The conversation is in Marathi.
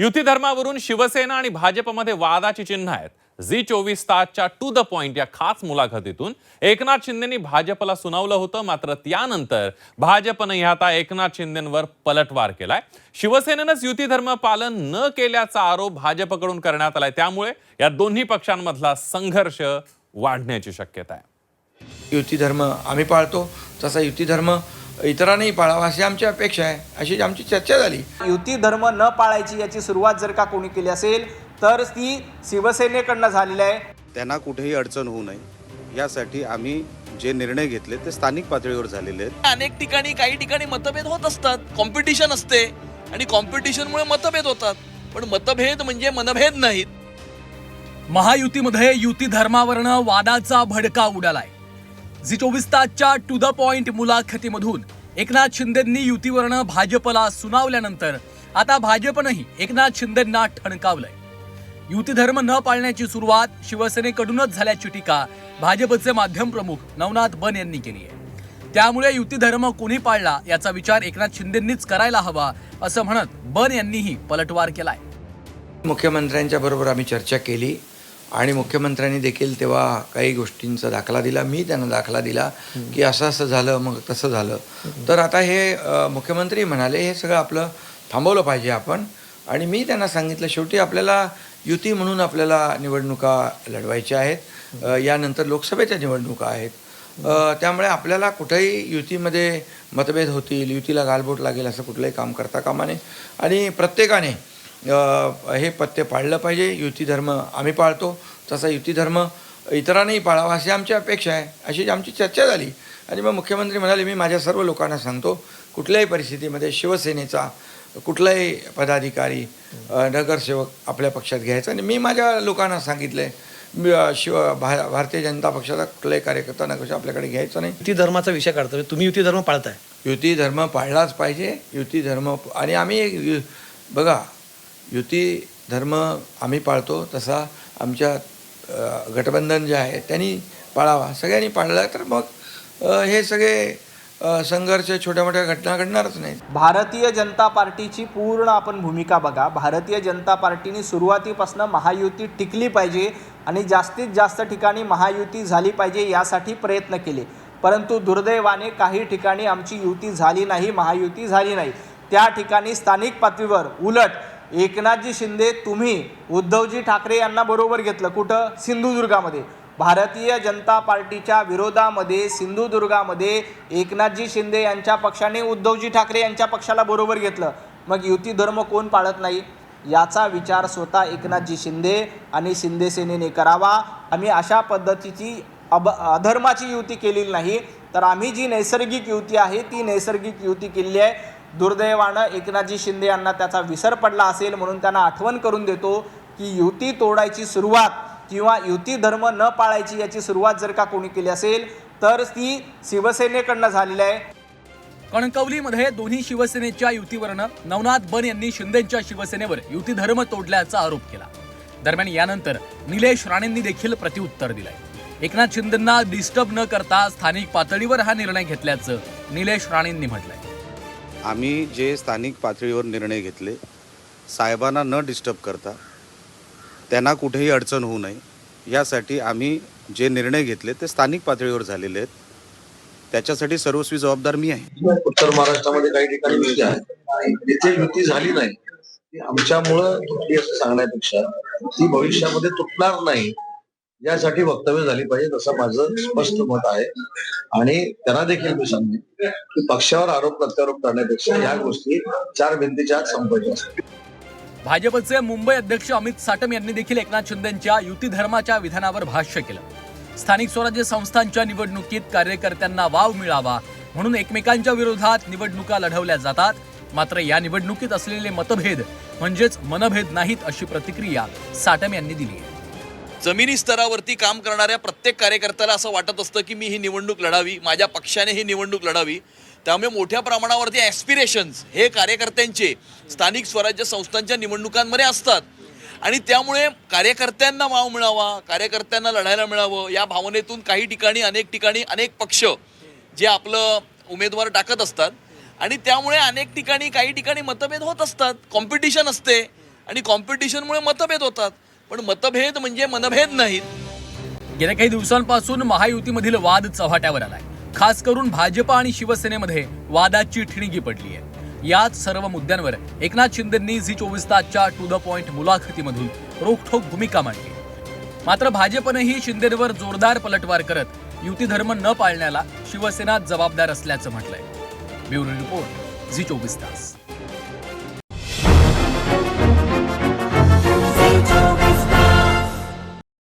युती धर्मावरून शिवसेना आणि भाजपमध्ये वादाची चिन्ह आहेत. झी चोवीस तासच्या टू द पॉइंट या खास मुलाखतीतून एकनाथ शिंदेनी भाजपला सुनावलं होतं मात्र त्यानंतर भाजपनं आता एकनाथ शिंदेंवर पलटवार केलाय. शिवसेनेनंच युती धर्म पालन न केल्याचा आरोप भाजपकडून करण्यात आलाय. त्यामुळे या दोन्ही पक्षांमधला संघर्ष वाढण्याची शक्यता आहे. युती धर्म आम्ही पाळतो तसा युती धर्म इतरांनाही पाळावा अशी आमची अपेक्षा आहे. अशी आमची चर्चा झाली. युती धर्म न पाळायची याची सुरुवात जर का कोणी केली असेल तर ती शिवसेनेकडनं झालेली आहे. त्यांना कुठेही अडचण होऊ नये. यासाठी आम्ही जे निर्णय घेतले ते स्थानिक पातळीवर झालेले आहेत. अनेक ठिकाणी काही ठिकाणी मतभेद होत असतात. कॉम्पिटिशन असते आणि कॉम्पिटिशनमुळे मतभेद होतात. पण मतभेद म्हणजे मनभेद नाहीत. महायुतीमध्ये युती धर्मावरनं वादाचा भडका उडालाय. झी चोवीस तासच्या टू द पॉइंट मुलाखतीमधून एकनाथ शिंदेंनी युतीवरनं भाजपला सुनावल्यानंतर आता भाजपनंही एकनाथ शिंदेंना ठणकावलंय. युती धर्म न पाळण्याची सुरुवात शिवसेनेकडूनच झाल्याची टीका भाजपचे माध्यम प्रमुख नवनाथ बन यांनी केली आहे. त्यामुळे युती धर्म कोणी पाळला याचा विचार एकनाथ शिंदेंनीच करायला हवा असं म्हणत बन यांनीही पलटवार केलाय. मुख्यमंत्र्यांच्या बरोबर आम्ही चर्चा केली. आणि मुख्यमंत्र्यांनी देखील तेव्हा काही गोष्टींचा दाखला दिला. मी त्यांना दाखला दिला की असं असं झालं मग तसं झालं. तर आता हे मुख्यमंत्री म्हणाले हे सगळं आपलं थांबवलं पाहिजे आपण. आणि मी त्यांना सांगितलं शेवटी आपल्याला युती म्हणून आपल्याला निवडणुका लढवायच्या आहेत. यानंतर लोकसभेच्या निवडणुका आहेत. त्यामुळे आपल्याला कुठेही युतीमध्ये मतभेद होतील युतीला गालबोट लागेल असं कुठलंही काम करता कामा नये. आणि प्रत्येकाने हे पत्ते पाळलं पाहिजे. युती धर्म आम्ही पाळतो. तसा युती धर्म इतरांनाही पाळावा अशी आमची अपेक्षा आहे. अशी आमची चर्चा झाली. आणि मग मुख्यमंत्री म्हणाले मी माझ्या सर्व लोकांना सांगतो कुठल्याही परिस्थितीमध्ये शिवसेनेचा कुठलाही पदाधिकारी नगरसेवक आपल्या पक्षात घ्यायचा आणि मी माझ्या लोकांना सांगितलं आहे शिव भा भारतीय जनता पक्षाचा कुठलाही कार्यकर्ता नगरसेवक आपल्याकडे घ्यायचा नाही. युती धर्माचा विषय काढतो. तुम्ही युती धर्म पाळताय. युती धर्म पाळलाच पाहिजे. युती धर्म आणि आम्ही बघा युती धर्म आम्ही पाळतो तसा आमच्या गठबंधन जे आहे त्यांनी पाळावा. सगळ्यांनी पाळला तर मग हे सगळे संघर्ष छोट्या मोठ्या घटना घडणारच नाही भारतीय जनता पार्टीची पूर्ण आपण भूमिका बघा. भारतीय जनता पार्टीने सुरुवातीपासून महायुती टिकली पाहिजे आणि जास्तीत जास्त ठिकाणी महायुती झाली पाहिजे यासाठी प्रयत्न केले. परंतु दुर्दैवाने काही ठिकाणी आमची युती झाली नाही महायुती झाली नाही. त्या ठिकाणी स्थानिक पातळीवर उलट एकनाथजी शिंदे तुम्ही उद्धवजी ठाकरे यांना बरोबर घेतलं. कुठं? सिंधुदुर्गामध्ये. भारतीय जनता पार्टीच्या विरोधामध्ये सिंधुदुर्गामध्ये एकनाथजी शिंदे यांच्या पक्षाने उद्धवजी ठाकरे यांच्या पक्षाला बरोबर घेतलं. मग युती धर्म कोण पाळत नाही? याचा विचार स्वतः एकनाथजी शिंदे आणि शिंदे सेनेने करावा. आम्ही अशा पद्धतीची अब अधर्माची युती केलेली नाही. तर आम्ही जी नैसर्गिक युती आहे ती नैसर्गिक युती केलेली आहे. दुर्दैवानं एकनाथजी शिंदे यांना त्याचा विसर पडला असेल म्हणून त्यांना आठवण करून देतो की युती तोडायची सुरुवात किंवा युती धर्म न पाळायची याची सुरुवात जर का कोणी केली असेल तर ती शिवसेनेकडनं झालेली आहे. कणकवलीमध्ये दोन्ही शिवसेनेच्या युतीवरनं नवनाथ बन यांनी शिंदेच्या शिवसेनेवर युती धर्म तोडल्याचा आरोप केला. दरम्यान यानंतर निलेश राणेंनी देखील प्रतिउत्तर दिलंय. एकनाथ शिंदेंना डिस्टर्ब न करता स्थानिक पातळीवर हा निर्णय घेतल्याचं निलेश राणेंनी म्हटलंय. आम्ही जे स्थानिक पातळीवर निर्णय घेतले साहेबांना न डिस्टर्ब करता त्यांना कुठेही अडचण होऊ नये यासाठी आम्ही जे निर्णय घेतले ते स्थानिक पातळीवर झालेले आहेत. त्याच्यासाठी सर्वस्वी जबाबदार मी आहे. उत्तर महाराष्ट्रामध्ये काही ठिकाणी युती आहे. जिथे युती झाली नाही. आमच्यामुळं तुटली असं सांगण्यापेक्षा ती भविष्यामध्ये तुटणार नाही. यासाठी वक्तव्य झाली पाहिजे तसं माझं स्पष्ट मत आहे. आणि त्यांना देखील मी सांगेन की पक्षावर आरोप प्रत्यारोप करण्यापेक्षा या गोष्टी चार भिंतीच्या आत असतात. भाजपचे मुंबई अध्यक्ष अमित साटम यांनी देखील एकनाथ शिंदेच्या युती धर्माच्या विधानावर भाष्य केलं. स्थानिक स्वराज्य संस्थांच्या निवडणुकीत कार्यकर्त्यांना वाव मिळावा म्हणून एकमेकांच्या विरोधात निवडणुका लढवल्या जातात. मात्र या निवडणुकीत असलेले मतभेद म्हणजेच मनभेद नाहीत अशी प्रतिक्रिया साटम यांनी दिली आहे. जमिनी स्तरावरती काम करणाऱ्या प्रत्येक कार्यकर्त्याला असं वाटत असतं की मी ही निवडणूक लढावी माझ्या पक्षाने ही निवडणूक लढावी. त्यामुळे मोठ्या प्रमाणावरती ॲस्पिरेशन्स हे कार्यकर्त्यांचे स्थानिक स्वराज्य संस्थांच्या निवडणुकांमध्ये असतात. आणि त्यामुळे कार्यकर्त्यांना वाव मिळावा कार्यकर्त्यांना लढायला मिळावं या भावनेतून काही ठिकाणी अनेक ठिकाणी अनेक पक्ष जे आपलं उमेदवार टाकत असतात. आणि त्यामुळे अनेक ठिकाणी काही ठिकाणी मतभेद होत असतात. कॉम्पिटिशन असते. आणि कॉम्पिटिशनमुळे मतभेद होतात. पण मतभेद म्हणजे मनभेद नाहीत. गेल्या काही दिवसांपासून महायुतीमधील वाद चव्हाट्यावर आलाय. खास करून भाजप आणि शिवसेनेमध्ये वादाची ठिणगी पडली आहे याच सर्व मुद्द्यांवर एकनाथ शिंदेंनी झी चोवीस तासच्या टू द पॉइंट मुलाखतीमधून रोखठोक भूमिका मांडली. मात्र भाजपनेही शिंदेंवर जोरदार पलटवार करत युती धर्म न पाळण्याला शिवसेना जबाबदार असल्याचं म्हटलंय. ब्युरो रिपोर्ट झी चोवीस तास.